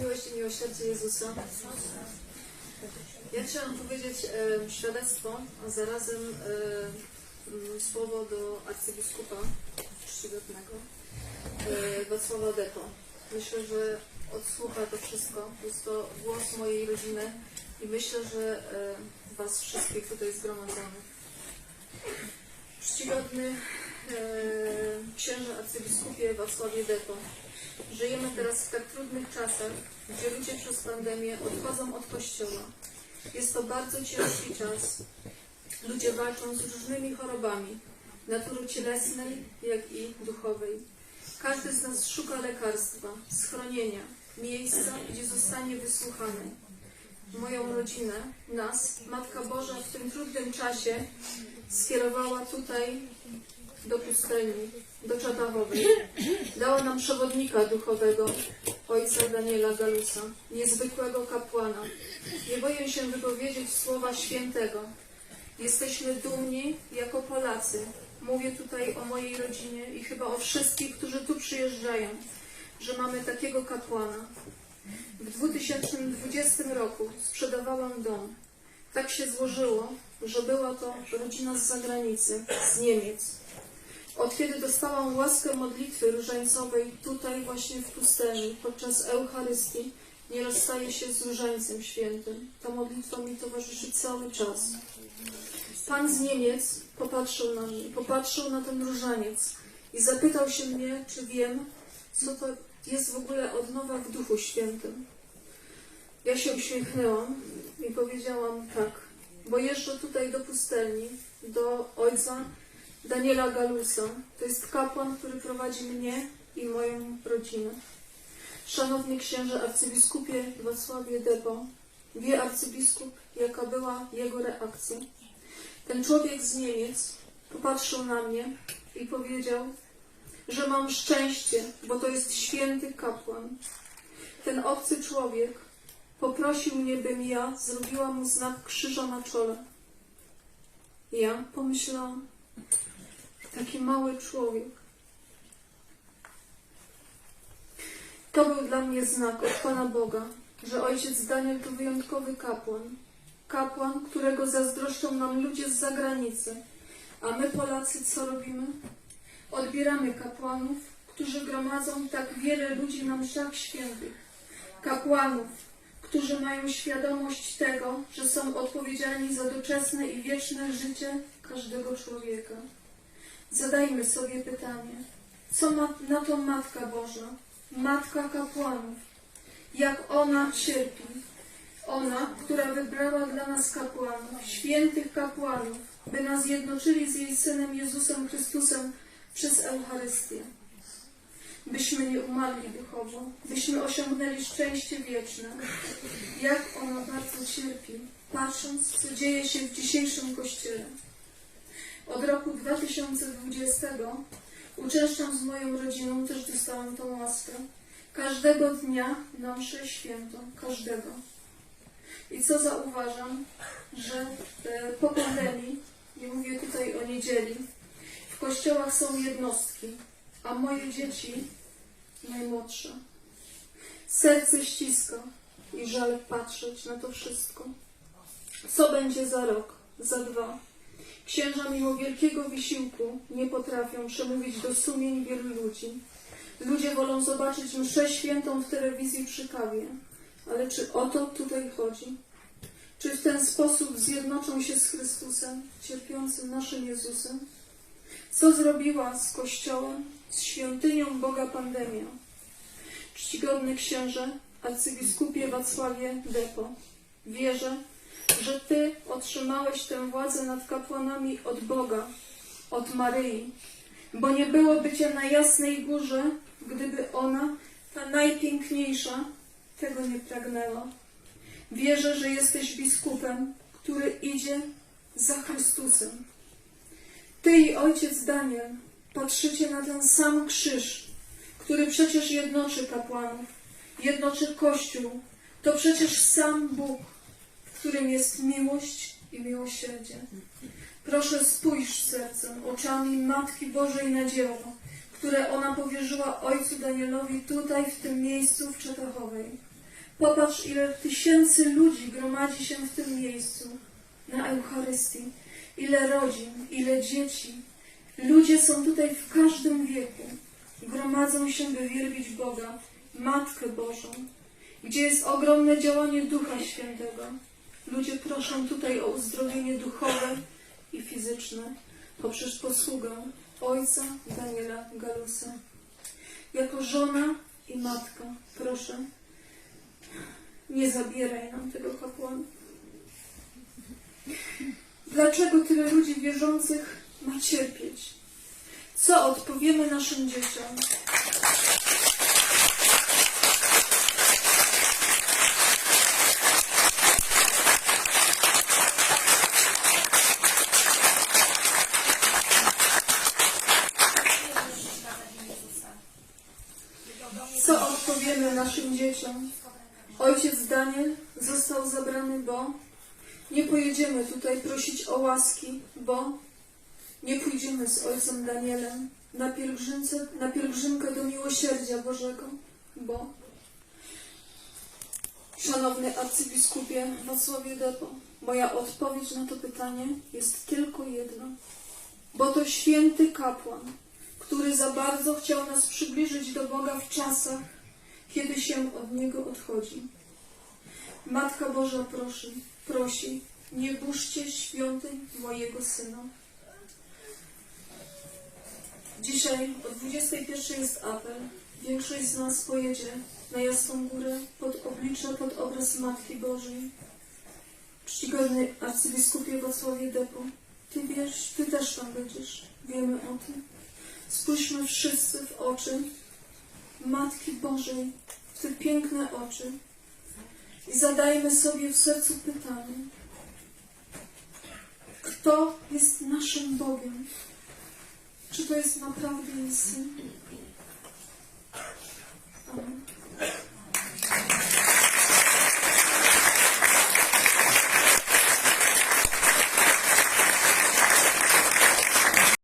Miłość i miłosierdzie Jezusa. Ja chciałam powiedzieć e, świadectwo, a zarazem e, słowo do arcybiskupa czcigodnego e, Wacława Depo. Myślę, że odsłucha to wszystko. Jest to głos mojej rodziny i myślę, że e, Was wszystkich tutaj zgromadzonych. Czcigodny księże arcybiskupie Wacławie Depo. Żyjemy teraz w tak trudnych czasach, gdzie ludzie przez pandemię odchodzą od kościoła. Jest to bardzo ciężki czas. Ludzie walczą z różnymi chorobami, natury cielesnej, jak i duchowej. Każdy z nas szuka lekarstwa, schronienia, miejsca, gdzie zostanie wysłuchany. Moją rodzinę, nas, Matka Boża w tym trudnym czasie skierowała tutaj do pustelni, do Czatachowej. Dała nam przewodnika duchowego, ojca Daniela Galusa, niezwykłego kapłana. Nie boję się wypowiedzieć słowa świętego. Jesteśmy dumni jako Polacy. Mówię tutaj o mojej rodzinie i chyba o wszystkich, którzy tu przyjeżdżają, że mamy takiego kapłana. W 2020 roku sprzedawałam dom. Tak się złożyło, że była to rodzina z zagranicy, z Niemiec. Od kiedy dostałam łaskę modlitwy różańcowej tutaj właśnie w pustelni, podczas Eucharystii, nie rozstaję się z różańcem świętym. Ta modlitwa mi towarzyszy cały czas. Pan z Niemiec popatrzył na mnie, popatrzył na ten różaniec i zapytał się mnie, czy wiem, co to jest w ogóle odnowa w Duchu Świętym. Ja się uśmiechnęłam i powiedziałam tak, bo jeżdżę tutaj do pustelni, do ojca Daniela Galusa. To jest kapłan, który prowadzi mnie i moją rodzinę. Szanowny księże arcybiskupie Wacławie Debo, wie arcybiskup, jaka była jego reakcja. Ten człowiek z Niemiec popatrzył na mnie i powiedział, że mam szczęście, bo to jest święty kapłan. Ten obcy człowiek poprosił mnie, bym ja zrobiła mu znak krzyża na czole. Ja pomyślałam, taki mały człowiek. To był dla mnie znak od Pana Boga, że ojciec Daniel to wyjątkowy kapłan. Kapłan, którego zazdroszczą nam ludzie z zagranicy. A my Polacy co robimy? Odbieramy kapłanów, którzy gromadzą tak wiele ludzi na mszach świętych. Kapłanów, którzy mają świadomość tego, że są odpowiedzialni za doczesne i wieczne życie każdego człowieka. Zadajmy sobie pytanie, co ma na to Matka Boża, Matka kapłanów, jak ona cierpi, ona, która wybrała dla nas kapłanów, świętych kapłanów, by nas jednoczyli z jej Synem Jezusem Chrystusem przez Eucharystię. Byśmy nie umarli duchowo, byśmy osiągnęli szczęście wieczne. Jak ona bardzo cierpi, patrząc, co dzieje się w dzisiejszym Kościele. Od roku 2020 uczęszczam z moją rodziną, też dostałam tą łaskę. Każdego dnia na mszę świętą, każdego. I co zauważam, że e, po pandemii, nie mówię tutaj o niedzieli, w kościołach są jednostki, a moje dzieci najmłodsze. Serce ściska i żal patrzeć na to wszystko. Co będzie za rok, za dwa? Księża mimo wielkiego wysiłku nie potrafią przemówić do sumień wielu ludzi. Ludzie wolą zobaczyć mszę świętą w telewizji przy kawie. Ale czy o to tutaj chodzi? Czy w ten sposób zjednoczą się z Chrystusem, cierpiącym naszym Jezusem? Co zrobiła z Kościołem, z świątynią Boga pandemia? Czcigodny księże, arcybiskupie Wacławie Depo, wierzę, że Ty otrzymałeś tę władzę nad kapłanami od Boga, od Maryi, bo nie byłoby Cię na Jasnej Górze, gdyby ona, ta najpiękniejsza, tego nie pragnęła. Wierzę, że jesteś biskupem, który idzie za Chrystusem. Ty i ojciec Daniel patrzycie na ten sam krzyż, który przecież jednoczy kapłanów, jednoczy Kościół. To przecież sam Bóg, którym jest miłość i miłosierdzie. Proszę spójrz sercem, oczami Matki Bożej na dzieło, które ona powierzyła ojcu Danielowi tutaj, w tym miejscu w Czetachowej. Popatrz, ile tysięcy ludzi gromadzi się w tym miejscu na Eucharystii. Ile rodzin, ile dzieci. Ludzie są tutaj w każdym wieku. Gromadzą się, by wielbić Boga, Matkę Bożą, gdzie jest ogromne działanie Ducha Świętego. Ludzie proszą tutaj o uzdrowienie duchowe i fizyczne poprzez posługę ojca Daniela Galusa. Jako żona i matka proszę, nie zabieraj nam tego kapłana. Dlaczego tyle ludzi wierzących ma cierpieć? Co odpowiemy naszym dzieciom? Co odpowiemy naszym dzieciom? Ojciec Daniel został zabrany, bo nie pojedziemy tutaj prosić o łaski, bo nie pójdziemy z ojcem Danielem na, pielgrzymce, na pielgrzymkę do miłosierdzia Bożego, bo Szanowny arcybiskupie Wacławie Depo, moja odpowiedź na to pytanie jest tylko jedna. Bo to święty kapłan, który za bardzo chciał nas przybliżyć do Boga w czasach, kiedy się od Niego odchodzi. Matka Boża prosi, prosi, nie burzcie świątyń mojego Syna. Dzisiaj o 21 jest apel. Większość z nas pojedzie na Jasną Górę pod oblicze, pod obraz Matki Bożej. Czcigodny arcybiskupie Wacławie Depo, Ty wiesz, Ty też tam będziesz. Wiemy o tym. Spójrzmy wszyscy w oczy Matki Bożej, w te piękne oczy i zadajmy sobie w sercu pytanie, kto jest naszym Bogiem? Czy to jest naprawdę Syn?